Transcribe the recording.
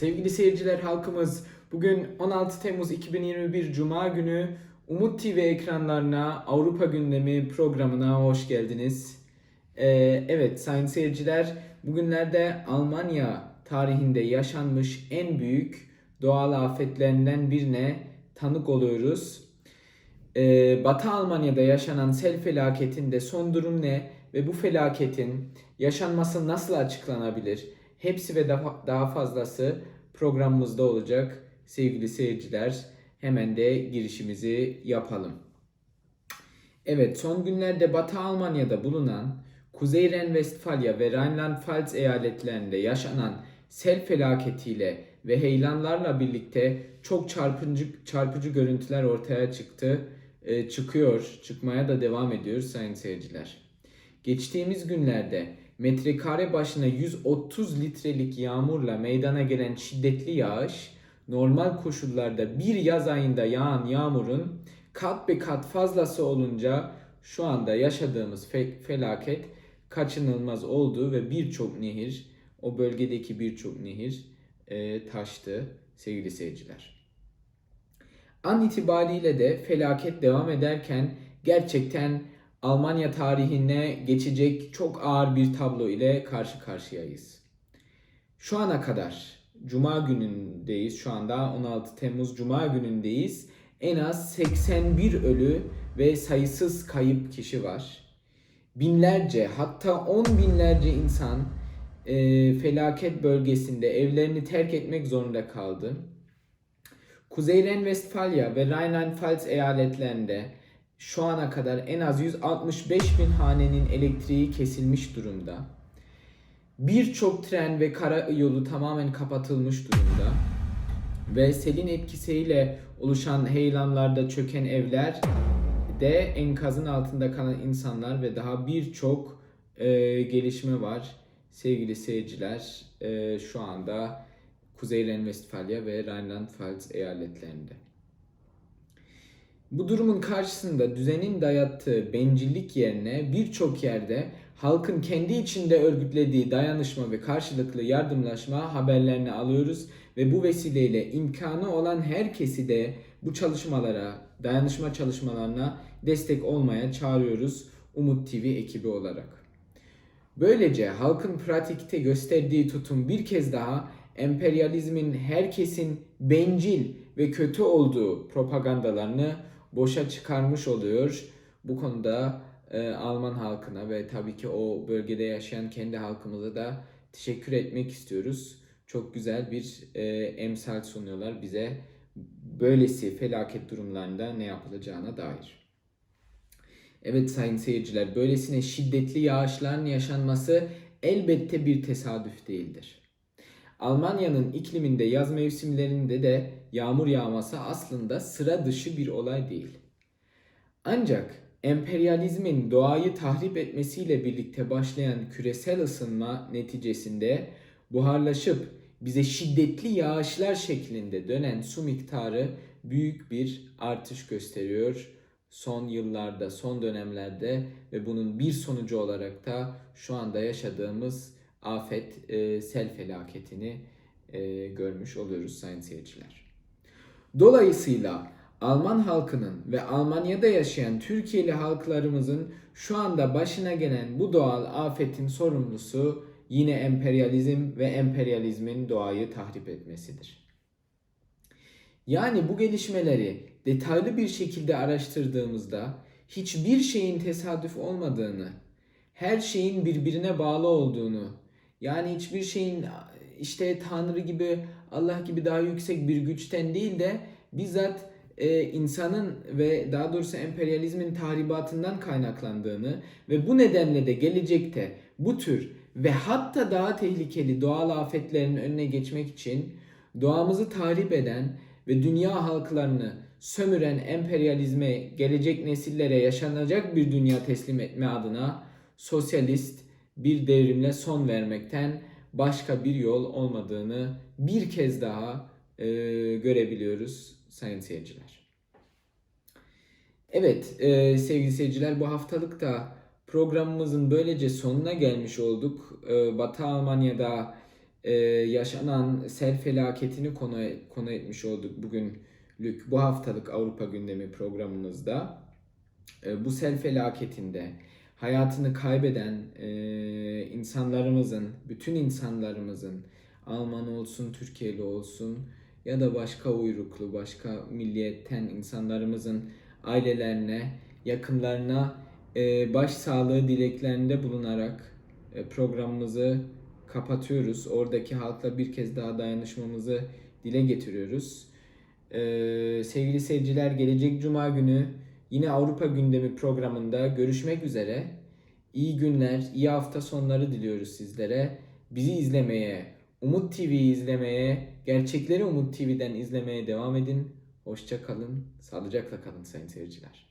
Sevgili seyirciler halkımız bugün 16 Temmuz 2021 Cuma günü Umut TV ekranlarına Avrupa Gündemi programına hoş geldiniz. Ee, evet sayın seyirciler bugünlerde Almanya tarihinde yaşanmış en büyük doğal afetlerinden birine tanık oluyoruz. Ee, Batı Almanya'da yaşanan sel felaketinde son durum ne ve bu felaketin yaşanması nasıl açıklanabilir? Hepsi ve daha, daha fazlası programımızda olacak sevgili seyirciler. Hemen de girişimizi yapalım. Evet son günlerde Batı Almanya'da bulunan Kuzey Ren-Vestfalya ve Rheinland-Pfalz eyaletlerinde yaşanan sel felaketiyle ve heyelanlarla birlikte çok çarpıcı çarpıcı görüntüler ortaya çıktı. Ee, çıkıyor, çıkmaya da devam ediyor sayın seyirciler. Geçtiğimiz günlerde metrekare başına 130 litrelik yağmurla meydana gelen şiddetli yağış normal koşullarda bir yaz ayında yağan yağmurun kat be kat fazlası olunca şu anda yaşadığımız fe- felaket kaçınılmaz oldu ve birçok nehir o bölgedeki birçok nehir e, taştı sevgili seyirciler. An itibariyle de felaket devam ederken gerçekten Almanya tarihine geçecek çok ağır bir tablo ile karşı karşıyayız. Şu ana kadar Cuma günündeyiz. Şu anda 16 Temmuz Cuma günündeyiz. En az 81 ölü ve sayısız kayıp kişi var. Binlerce hatta on binlerce insan e, felaket bölgesinde evlerini terk etmek zorunda kaldı. Kuzey Ren-Vestfalya ve Rheinland-Pfalz eyaletlerinde şu ana kadar en az 165 bin hanenin elektriği kesilmiş durumda. Birçok tren ve kara yolu tamamen kapatılmış durumda. Ve selin etkisiyle oluşan heyelanlarda çöken evler de enkazın altında kalan insanlar ve daha birçok e, gelişme var. Sevgili seyirciler e, şu anda Kuzey Ren-Vestfalya ve Rheinland-Pfalz eyaletlerinde. Bu durumun karşısında düzenin dayattığı bencillik yerine birçok yerde halkın kendi içinde örgütlediği dayanışma ve karşılıklı yardımlaşma haberlerini alıyoruz ve bu vesileyle imkanı olan herkesi de bu çalışmalara, dayanışma çalışmalarına destek olmaya çağırıyoruz Umut TV ekibi olarak. Böylece halkın pratikte gösterdiği tutum bir kez daha emperyalizmin herkesin bencil ve kötü olduğu propagandalarını boşa çıkarmış oluyor. Bu konuda e, Alman halkına ve tabii ki o bölgede yaşayan kendi halkımıza da teşekkür etmek istiyoruz. Çok güzel bir e, emsal sunuyorlar bize böylesi felaket durumlarında ne yapılacağına dair. Evet sayın seyirciler, böylesine şiddetli yağışların yaşanması elbette bir tesadüf değildir. Almanya'nın ikliminde yaz mevsimlerinde de yağmur yağması aslında sıra dışı bir olay değil. Ancak emperyalizmin doğayı tahrip etmesiyle birlikte başlayan küresel ısınma neticesinde buharlaşıp bize şiddetli yağışlar şeklinde dönen su miktarı büyük bir artış gösteriyor son yıllarda, son dönemlerde ve bunun bir sonucu olarak da şu anda yaşadığımız afet, e, sel felaketini e, görmüş oluyoruz sayın seyirciler. Dolayısıyla Alman halkının ve Almanya'da yaşayan Türkiye'li halklarımızın şu anda başına gelen bu doğal afetin sorumlusu yine emperyalizm ve emperyalizmin doğayı tahrip etmesidir. Yani bu gelişmeleri detaylı bir şekilde araştırdığımızda hiçbir şeyin tesadüf olmadığını, her şeyin birbirine bağlı olduğunu, yani hiçbir şeyin işte Tanrı gibi, Allah gibi daha yüksek bir güçten değil de bizzat e, insanın ve daha doğrusu emperyalizmin tahribatından kaynaklandığını ve bu nedenle de gelecekte bu tür ve hatta daha tehlikeli doğal afetlerin önüne geçmek için doğamızı tahrip eden ve dünya halklarını sömüren emperyalizme gelecek nesillere yaşanacak bir dünya teslim etme adına sosyalist bir devrimle son vermekten başka bir yol olmadığını bir kez daha e, görebiliyoruz sayın seyirciler. Evet e, sevgili seyirciler bu haftalık da programımızın böylece sonuna gelmiş olduk. E, Batı Almanya'da e, yaşanan sel felaketini konu, konu etmiş olduk bugünlük bu haftalık Avrupa gündemi programımızda. E, bu sel felaketinde hayatını kaybeden e, insanlarımızın, bütün insanlarımızın Alman olsun, Türkiye'li olsun ya da başka uyruklu, başka milliyetten insanlarımızın ailelerine, yakınlarına e, başsağlığı dileklerinde bulunarak e, programımızı kapatıyoruz. Oradaki halkla bir kez daha dayanışmamızı dile getiriyoruz. E, sevgili seyirciler gelecek cuma günü yine Avrupa gündemi programında görüşmek üzere. İyi günler, iyi hafta sonları diliyoruz sizlere. Bizi izlemeye, Umut TV'yi izlemeye, gerçekleri Umut TV'den izlemeye devam edin. Hoşça kalın, sağlıcakla kalın sayın seyirciler.